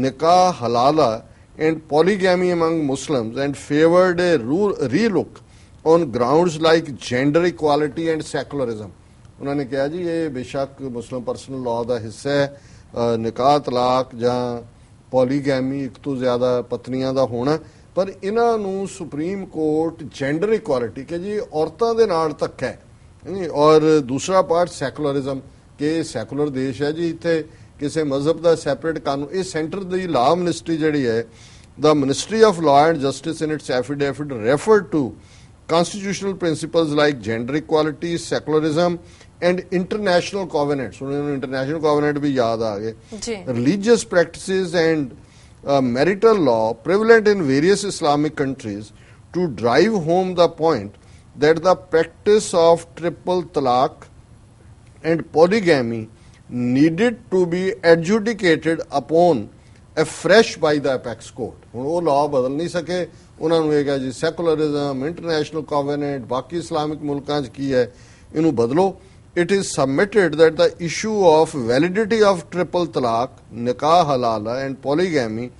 nikah halala, and polygamy among Muslims and favored a rule, relook on grounds like gender equality and secularism. ਉਹਨਾਂ ਨੇ ਕਿਹਾ ਜੀ, ਇਹ ਬੇਸ਼ੱਕ ਮੁਸਲਿਮ personal law ਦਾ ਹਿੱਸਾ ਹੈ ਨਿਕਾਹ, ਤਲਾਕ ਜਾਂ ਪੋਲੀਗੈਮੀ ਇੱਕ ਤੋਂ ਜ਼ਿਆਦਾ ਪਤਨੀਆਂ ਦਾ ਹੋਣਾ। ਪਰ ਇਹਨਾਂ ਨੂੰ ਸੁਪਰੀਮ ਕੋਰਟ ਜੈਂਡਰ ਇਕੁਆਲਿਟੀ ਕਿ ਜੀ, ਔਰਤਾਂ ਦੇ ਨਾਲ ਧੱਕਾ ਹੈ। ਨਹੀਂ, ਔਰ ਦੂਸਰਾ ਪਾਰਟ ਸੈਕੂਲਰਿਜ਼ਮ ਕਿ ਸੈਕੂਲਰ ਦੇਸ਼ ਹੈ ਜੀ, ਇੱਥੇ ਕਿਸੇ ਮਜ਼ਹਬ ਦਾ ਸੈਪਰੇਟ ਕਾਨੂੰਨ, ਇਹ ਸੈਂਟਰ ਦੀ ਲਾਅ ਮਿਨਿਸਟਰੀ ਜਿਹੜੀ ਹੈ, the ministry of law and justice in its affidavit referred to constitutional principles like gender equality, secularism and international covenants ਉਹਨਾਂ ਨੂੰ ਇੰਟਰਨੈਸ਼ਨਲ covenant ਵੀ ਯਾਦ ਆ ਗਏ ਜੀ religious practices and uh, marital law prevalent in various Islamic countries to drive home the point that the practice of triple talaq and polygamy needed to be adjudicated upon afresh by the apex court ਹੁਣ ਉਹ law ਬਦਲ ਨਹੀਂ ਸਕੇ ਉਹਨਾਂ ਨੂੰ ਇਹ ਕਿਹਾ ਜੀ ਸੈਕੂਲਰਿਜ਼ਮ ਇੰਟਰਨੈਸ਼ਨਲ ਕੋਵੈਨੈਂਟ ਬਾਕੀ ਇਸਲਾਮਿਕ ਮੁਲਕਾਂ 'ਚ ਕੀ ਹੈ ਇਹਨੂੰ ਬਦਲੋ it is submitted that the issue of validity of triple talaq nikah halala and polygamy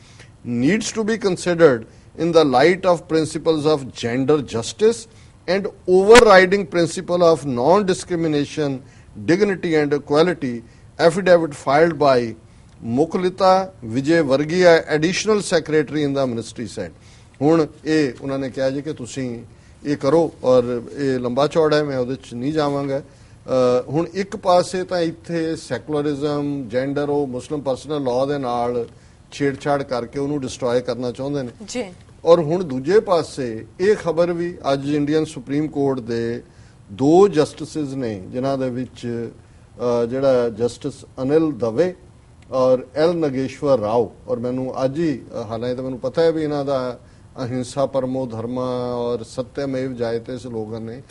needs to be considered in the light of principles of gender justice and overriding principle of non-discrimination, dignity and equality, affidavit filed by Mukulita Vijay Vargiya, additional secretary in the ministry said. ਹੁਣ ਇਹ ਉਹਨਾਂ ਨੇ ਕਿਹਾ ਜੀ ਕਿ ਤੁਸੀਂ ਇਹ ਕਰੋ ਔਰ ਇਹ ਲੰਬਾ ਚੌੜਾ ਹੈ ਮੈਂ ਉਹਦੇ ਚ ਨਹੀਂ ਜਾਵਾਂਗਾ ਅ, ਹੁਣ ਇੱਕ ਪਾਸੇ ਤਾਂ ਇੱਥੇ ਸੈਕੂਲਰਿਜ਼ਮ ਜੈਂਡਰ ਉਹ ਮੁਸਲਿਮ ਪਰਸਨਲ ਲਾਅ ਦੇ ਨਾਲ ਛੇੜਛਾੜ ਕਰਕੇ ਉਹਨੂੰ ਡਿਸਟਰੋਏ ਕਰਨਾ ਚਾਹੁੰਦੇ ਨੇ। ਜੀ। ਔਰ ਹੁਣ ਦੂਜੇ ਪਾਸੇ ਇਹ ਖਬਰ ਵੀ ਅੱਜ ਇੰਡੀਅਨ ਸੁਪਰੀਮ ਕੋਰਟ ਦੇ ਦੋ ਜਸਟਿਸਿਸ ਨੇ ਜਿਨ੍ਹਾਂ ਦੇ ਵਿੱਚ ਜਿਹੜਾ ਜਸਟਿਸ ਅਨਿਲ ਦਵੇ ਔਰ ਐਲ ਨਗੇਸ਼ਵਰ ਰਾਓ। ਔਰ ਮੈਨੂੰ ਅੱਜ ਹੀ ਹਾਲਾਂਕਿ ਤਾਂ ਮੈਨੂੰ ਪਤਾ ਹੈ ਵੀ ਇਹਨਾਂ ਦਾ ਅਹਿੰਸਾ ਪਰਮੋ ਧਰਮਾ ਔਰ ਸਤਿਅਮੇਵ ਜਾਇਤੇ ਸਲੋਗਨ ਨੇ।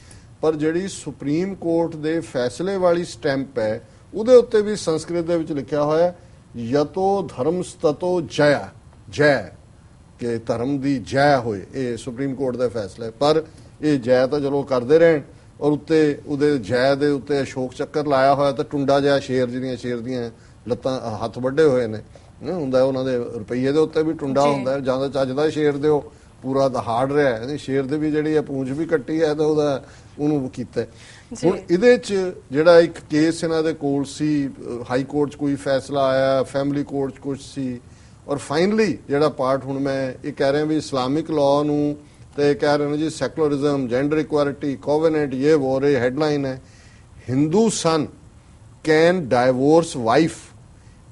ਪਰ ਜਿਹੜੀ ਸੁਪਰੀਮ ਕੋਰਟ ਦੇ ਫੈਸਲੇ ਵਾਲੀ ਸਟੈਂਪ ਹੈ ਉਹਦੇ ਉੱਤੇ ਵੀ ਸੰਸਕ੍ਰਿਤ ਦੇ ਵਿੱਚ ਲਿਖਿਆ ਹੋਇਆ ਯਤੋ ਧਰਮ ਸਤਤੋ ਜਯ ਜੈ ਕਿ ਧਰਮ ਦੀ ਜੈ ਹੋਏ ਇਹ ਸੁਪਰੀਮ ਕੋਰਟ ਦਾ ਫੈਸਲਾ ਹੈ ਪਰ ਇਹ ਜੈ ਤਾਂ ਚਲੋ ਕਰਦੇ ਰਹਿਣ ਔਰ ਉੱਤੇ ਉਹਦੇ ਜੈ ਦੇ ਉੱਤੇ ਅਸ਼ੋਕ ਚੱਕਰ ਲਾਇਆ ਹੋਇਆ ਤਾਂ ਟੁੰਡਾ ਜਿਹਾ ਸ਼ੇਰ ਜਿਹੜੀਆਂ ਸ਼ੇਰ ਦੀਆਂ ਲੱਤਾਂ ਹੱਥ ਵੱਡੇ ਹੋਏ ਨੇ ਹੁੰਦਾ ਉਹਨਾਂ ਦੇ ਰੁਪਈਏ ਦੇ ਉੱਤੇ ਵੀ ਟੁੰਡਾ ਜੀ। ਹੁੰਦਾ ਜਾਂ ਤਾਂ ਚੱਜ ਦਾ ਸ਼ੇਰ ਦਿਓ ਪੂਰਾ ਦਹਾੜ ਰਿਹਾ ਹੈ। ਸ਼ੇਰ ਦੇ ਵੀ ਜਿਹੜੀ ਹੈ ਪੂੰਛ ਵੀ ਕੱਟੀ ਹੈ ਤਾਂ ਉਹਦਾ ਉਹਨੂੰ ਕੀਤਾ। ਹੁਣ ਇਹਦੇ ਚ ਜਿਹੜਾ ਇੱਕ ਕੇਸ ਇਹਨਾਂ ਦੇ ਕੋਲ ਸੀ ਹਾਈ ਕੋਰਟ 'ਚ ਕੋਈ ਫੈਸਲਾ ਆਇਆ ਫੈਮਿਲੀ ਕੋਰਟ 'ਚ ਕੁਝ ਸੀ ਔਰ ਫਾਈਨਲੀ ਜਿਹੜਾ ਪਾਰਟ ਹੁਣ ਮੈਂ ਇਹ ਕਹਿ ਰਿਹਾ ਵੀ ਇਸਲਾਮਿਕ ਲਾਅ ਨੂੰ ਤੇ ਕਹਿ ਰਹੇ ਨੇ ਜੀ ਸੈਕੂਲਰਿਜ਼ਮ ਜੈਂਡਰ ਇਕੁਐਲਿਟੀ ਕੋਵੈਨੈਂਟ ਇਹ ਵੋ ਇਹ ਹੈਡਲਾਈਨ ਹੈ। Hindu son can divorce wife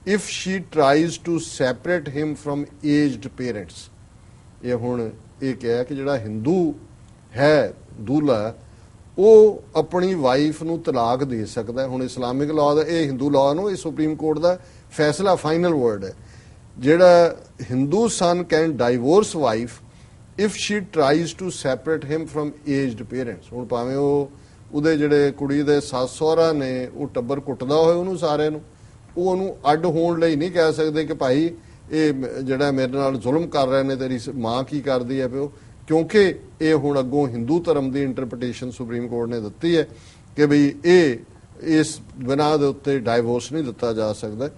if she tries to separate him from aged parents ਇਹ ਹੁਣ ਇਹ ਕਿਹਾ ਕਿ ਜਿਹੜਾ ਹਿੰਦੂ ਹੈ, ਦੂਲਾ, ਉਹ ਆਪਣੀ ਵਾਈਫ ਨੂੰ ਤਲਾਕ ਦੇ ਸਕਦਾ ਹੈ। ਹੁਣ ਇਸਲਾਮਿਕ ਲਾਅ ਦਾ, ਇਹ ਹਿੰਦੂ ਲਾਅ ਨੂੰ, ਇਹ ਸੁਪਰੀਮ ਕੋਰਟ ਦਾ ਫੈਸਲਾ ਫਾਈਨਲ ਵਰਡ ਹੈ। ਜਿਹੜਾ Hindu son can divorce wife if she tries to separate him from aged parents ਹੁਣ ਭਾਵੇਂ ਉਹ ਉਹਦੇ ਜਿਹੜੇ ਕੁੜੀ ਦੇ ਸੱਸ ਸਹੁਰਾ ਨੇ, ਉਹ ਟੱਬਰ ਕੁੱਟਦਾ ਹੋਏ ਉਹਨੂੰ ਸਾਰਿਆਂ ਨੂੰ, ਉਹ ਉਹਨੂੰ ਅੱਡ ਹੋਣ ਲਈ ਨਹੀਂ ਕਹਿ ਸਕਦੇ ਕਿ ਭਾਈ ਇਹ ਜਿਹੜਾ ਮੇਰੇ ਨਾਲ ਜ਼ੁਲਮ ਕਰ ਰਹੇ ਨੇ, ਤੇਰੀ ਸ- ਮਾਂ ਕੀ ਕਰਦੀ ਹੈ ਪਿਓ? ਕਿਉਂਕਿ ਇਹ ਹੁਣ ਅੱਗੋਂ ਹਿੰਦੂ ਧਰਮ ਦੀ ਇੰਟਰਪ੍ਰੀਟੇਸ਼ਨ ਸੁਪਰੀਮ ਕੋਰਟ ਨੇ ਦਿੱਤੀ ਹੈ ਕਿ ਭਈ ਇਹ, ਇਸ ਬਿਨਾਂ ਦੇ ਉੱਤੇ ਡਾਈਵੋਰਸ ਨਹੀਂ ਦਿੱਤਾ ਜਾ ਸਕਦਾ।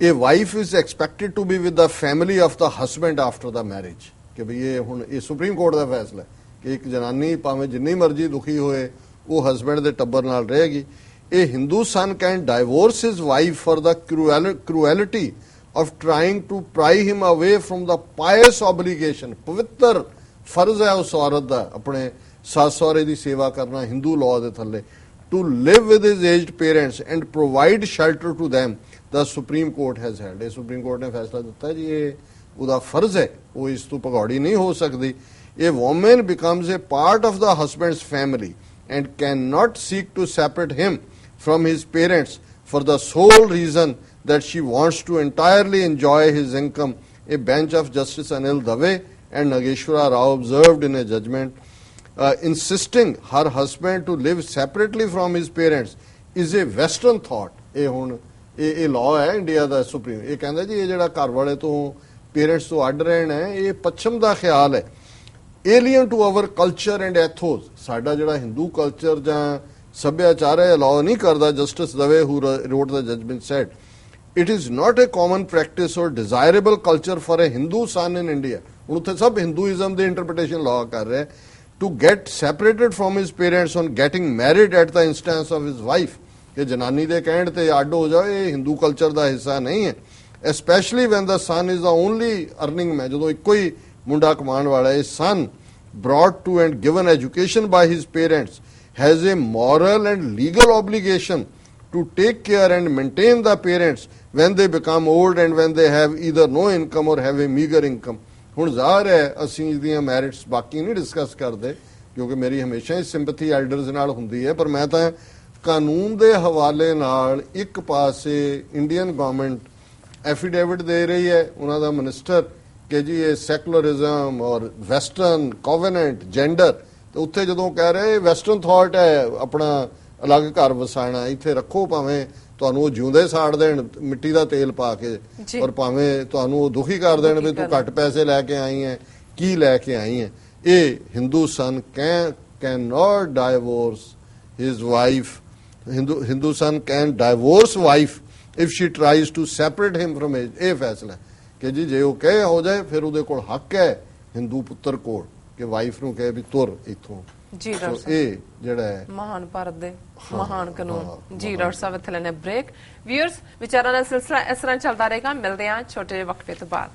ਇਹ wife is expected to be with the family of the husband after the marriage ਕਿ ਵੀ ਇਹ ਹੁਣ, ਇਹ ਸੁਪਰੀਮ ਕੋਰਟ ਦਾ ਫੈਸਲਾ ਹੈ ਕਿ ਇੱਕ ਜਨਾਨੀ ਭਾਵੇਂ ਜਿੰਨੀ ਮਰਜ਼ੀ ਦੁਖੀ ਹੋਏ, ਉਹ ਹਸਬੰਡ ਦੇ ਟੱਬਰ ਨਾਲ ਰਹੇਗੀ। ਇਹ Hindu son can divorce his wife for the cruelty of trying to pry him away from the pious obligation ਪਵਿੱਤਰ ਫਰਜ਼ ਹੈ ਉਸ ਔਰਤ ਦਾ ਆਪਣੇ ਸੱਸ ਸਹੁਰੇ ਦੀ ਸੇਵਾ ਕਰਨਾ ਹਿੰਦੂ ਲਾਅ ਦੇ ਥੱਲੇ to live with his aged parents and provide shelter to them the supreme court has held ਇਹ ਸੁਪਰੀਮ ਕੋਰਟ ਨੇ ਫੈਸਲਾ ਦਿੱਤਾ ਜੀ ਇਹ ਉਹਦਾ ਫਰਜ਼ ਹੈ ਉਹ ਇਸ ਤੋਂ ਭਗੌੜੀ ਨਹੀਂ ਹੋ ਸਕਦੀ a woman becomes a part of the husband's family and cannot seek to separate him from his parents for the sole reason that she wants to entirely enjoy his income a bench of justice anil dave and nageshwara rao observed in a judgment uh, insisting her husband to live separately from his parents is a western thought ਇਹ ਹੁਣ ਇਹ ਇਹ law ਹੈ India ਦਾ supreme ਇਹ ਕਹਿੰਦਾ ਜੀ ਇਹ ਜਿਹੜਾ ਘਰ ਵਾਲੇ ਤੋਂ ਪੇਰੈਂਟਸ ਤੋਂ ਅੱਡ ਰਹਿਣਾ ਹੈ ਇਹ ਪੱਛਮ ਦਾ ਖਿਆਲ ਹੈ alien to our culture and ethos ਸਾਡਾ ਜਿਹੜਾ ਹਿੰਦੂ ਕਲਚਰ ਜਾਂ ਸੱਭਿਆਚਾਰ ਹੈ ਲਾਅ ਨਹੀਂ ਕਰਦਾ ਜਸਟਿਸ ਦਵੇ ਹੂ ਰੋਟ ਦਾ judgement sad It is not a common practice or desirable culture for a Hindu son in India ਹੁਣ ਉੱਥੇ ਸਭ ਹਿੰਦੂਇਜ਼ਮ ਦੇ ਇੰਟਰਪ੍ਰੀਟੇਸ਼ਨ ਲਾਅ ਕਰ ਰਹੇ to get separated from his parents on getting married at the instance of his wife ਕਿ ਜਨਾਨੀ ਦੇ ਕਹਿਣ ਤੇ ਅੱਡ ਹੋ ਜਾਏ ਇਹ ਹਿੰਦੂ ਕਲਚਰ ਦਾ ਹਿੱਸਾ ਨਹੀਂ ਹੈ especially when the son is the only earning ਮੈਂ ਜਦੋਂ ਇੱਕੋ ਹੀ ਮੁੰਡਾ ਕਮਾਉਣ ਵਾਲਾ ਹੈ ਸਨ brought to and given education by his parents, has a moral and legal obligation to take care and maintain the parents when they become old and when they have either no income or have a meager income. ਹੁਣ ਜ਼ਾਹਰ ਹੈ, ਅਸੀਂ ਇਹਦੀਆਂ merits ਬਾਕੀ ਨਹੀਂ discuss ਕਰਦੇ, ਕਿਉਂਕਿ ਮੇਰੀ ਹਮੇਸ਼ਾ ਹੀ ਸਿੰਪਥੀ ਐਲਡਰਸ ਨਾਲ ਹੁੰਦੀ ਹੈ, ਪਰ ਮੈਂ ਤਾਂ ਕਾਨੂੰਨ ਦੇ ਹਵਾਲੇ ਨਾਲ ਇੱਕ ਪਾਸੇ ਇੰਡੀਅਨ ਗਵਰਨਮੈਂਟ ਐਫੀਡੇਵਿਟ ਦੇ ਰਹੀ ਹੈ, ਉਹਨਾਂ ਦਾ ਮਿਨਿਸਟਰ ਕਿ ਜੀ ਇਹ ਸੈਕੂਲਰਿਜ਼ਮ ਔਰ ਵੈਸਟਰਨ ਕੋਵੈਨੈਂਟ ਜੈਂਡਰ ਤੇ ਉੱਥੇ ਜਦੋਂ ਕਹਿ ਰਹੇ ਵੈਸਟਰਨ ਥਾਟ ਹੈ, ਆਪਣਾ ਅਲੱਗ ਘਰ ਵਸਾਣਾ ਇੱਥੇ ਰੱਖੋ ਭਾਵੇਂ ਤੁਹਾਨੂੰ ਉਹ ਜਿਉਂਦੇ ਸਾੜ ਦੇਣ ਮਿੱਟੀ ਦਾ ਤੇਲ ਪਾ ਕੇ। ਔਰ ਭਾਵੇਂ ਤੁਹਾਨੂੰ ਉਹ ਦੁਖੀ ਕਰ ਦੇਣ ਵੀ ਤੂੰ ਘੱਟ ਪੈਸੇ ਲੈ ਕੇ ਆਈ ਹੈ ਕੀ ਲੈ ਕੇ ਆਈ ਹੈ ਇਹ Hindu son can can not divorce his wife Hindu Hindu son can divorce wife if she tries to separate him from ਇਹ ਫੈਸਲਾ। ਕਿ ਜੀ ਜੇ ਉਹ ਕਹੇ ਹੋ ਜਾਏ ਫਿਰ ਉਹਦੇ ਕੋਲ ਹੱਕ ਹੈ ਹਿੰਦੂ ਪੁੱਤਰ ਕੋਲ ਕਿ ਵਾਈਫ ਨੂੰ ਕਹੇ ਵੀ ਤੁਰ ਇੱਥੋਂ ਜੀ ਸੋ ਡਾਕਟਰ ਸਾਹਿਬ। ਇਹ ਜਿਹੜਾ ਹੈ ਮਹਾਨ ਭਾਰਤ ਦੇ ਮਹਾਨ ਕਾਨੂੰਨ। ਜੀ ਡਾਕਟਰ ਸਾਹਿਬ ਇੱਥੇ ਲੈਣੇ ਬ੍ਰੇਕ ਵੀਅਰਸ ਵਿਚਾਰਾਂ ਦਾ ਸਿਲਸਿਲਾ ਇਸ ਤਰ੍ਹਾਂ ਚੱਲਦਾ ਰਹੇਗਾ। ਮਿਲਦੇ ਹਾਂ ਛੋਟੇ ਜਿਹੇ ਵਕਫੇ ਤੋਂ ਬਾਅਦ।